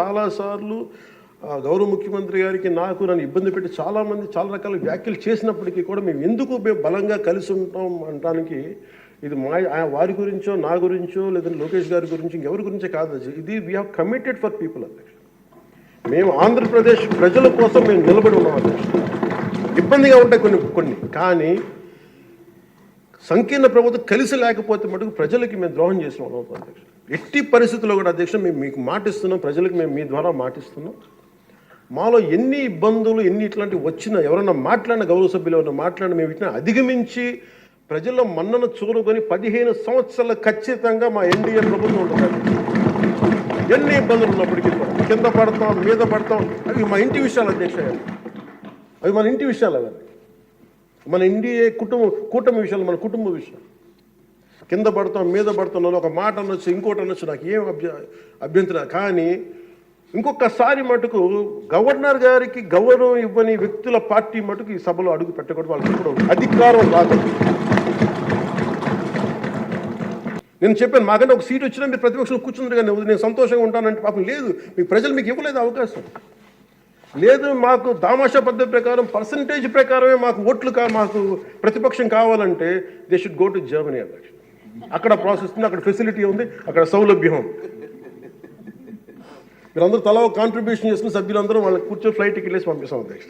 చాలాసార్లు గౌరవ ముఖ్యమంత్రి గారికి నాకు నన్ను ఇబ్బంది పెట్టి చాలామంది చాలా రకాల వ్యాఖ్యలు చేసినప్పటికీ కూడా మేము ఎందుకు మేము బలంగా కలిసి ఉంటాం అనడానికి ఇది మా వారి గురించో నా గురించో లేదంటే లోకేష్ గారి గురించి ఇంకెవరి గురించో కాదు. ఇది we have committed for people అధ్యక్ష. మేము ఆంధ్రప్రదేశ్ ప్రజల కోసం మేము నిలబడి ఉన్నాం అధ్యక్ష. ఇబ్బందిగా ఉంటాయి కొన్ని కొన్ని. కానీ సంకీర్ణ ప్రభుత్వం కలిసి లేకపోతే మటుకు ప్రజలకి మేము ద్రోహం చేసిన వాళ్ళం అధ్యక్ష. ఎట్టి పరిస్థితుల్లో కూడా అధ్యక్ష మేము మీకు మాటిస్తున్నాం ప్రజలకు మేము మీ ద్వారా మాటిస్తున్నాం. మాలో ఎన్ని ఇబ్బందులు ఎన్ని ఇట్లాంటివి వచ్చినా ఎవరైనా మాట్లాడిన గౌరవ సభ్యులు ఎవరన్నా మాట్లాడిన మేము వీటిని అధిగమించి ప్రజల్లో మన్నను చూరుకొని పదిహేను సంవత్సరాలు ఖచ్చితంగా మా ఎన్డీఏ ప్రభుత్వం ఉంటుంది ఎన్ని ఇబ్బందులు ఉన్నప్పటికీ కూడా కింద పడతాం మీద పడతాం అవి మా ఇంటి విషయాలు అధ్యక్ష. అవి మన ఇంటి విషయాలు అవన్నీ మన ఎన్డీఏ కుటుంబ కూటమి విషయాలు మన కుటుంబ విషయాలు. కింద పడతాం మీద పడతాం అని ఒక మాట అనొచ్చు ఇంకోటి అనొచ్చు నాకు ఏం అభ్య అభ్యంతరం కానీ ఇంకొకసారి మటుకు గవర్నర్ గారికి గౌరవం ఇవ్వని వ్యక్తుల పార్టీ మటుకు ఈ సభలో అడుగు పెట్టకూడదు వాళ్ళకి అధికారం రాదు. నేను చెప్పాను మాకంటే ఒక సీట్ వచ్చినా మీరు ప్రతిపక్షంలో కూర్చున్నారు కానీ నేను సంతోషంగా ఉంటానంటే పాపం లేదు మీ ప్రజలు మీకు ఇవ్వలేదు అవకాశం. లేదు మాకు దామాషా పద్ధతి ప్రకారం పర్సంటేజ్ ప్రకారమే మాకు ఓట్లు కా మాకు ప్రతిపక్షం కావాలంటే they should go to Germany అధ్యక్షుడు. అక్కడ ప్రాసెస్ ఉంది అక్కడ ఫెసిలిటీ ఉంది అక్కడ సౌలభ్యం ఉంది. మీరందరూ తలా కాంట్రిబ్యూషన్ చేసుకుని సభ్యులందరూ వాళ్ళకి కూర్చొని ఫ్లైట్ టికెట్ వేసి పంపిస్తాం అధ్యక్ష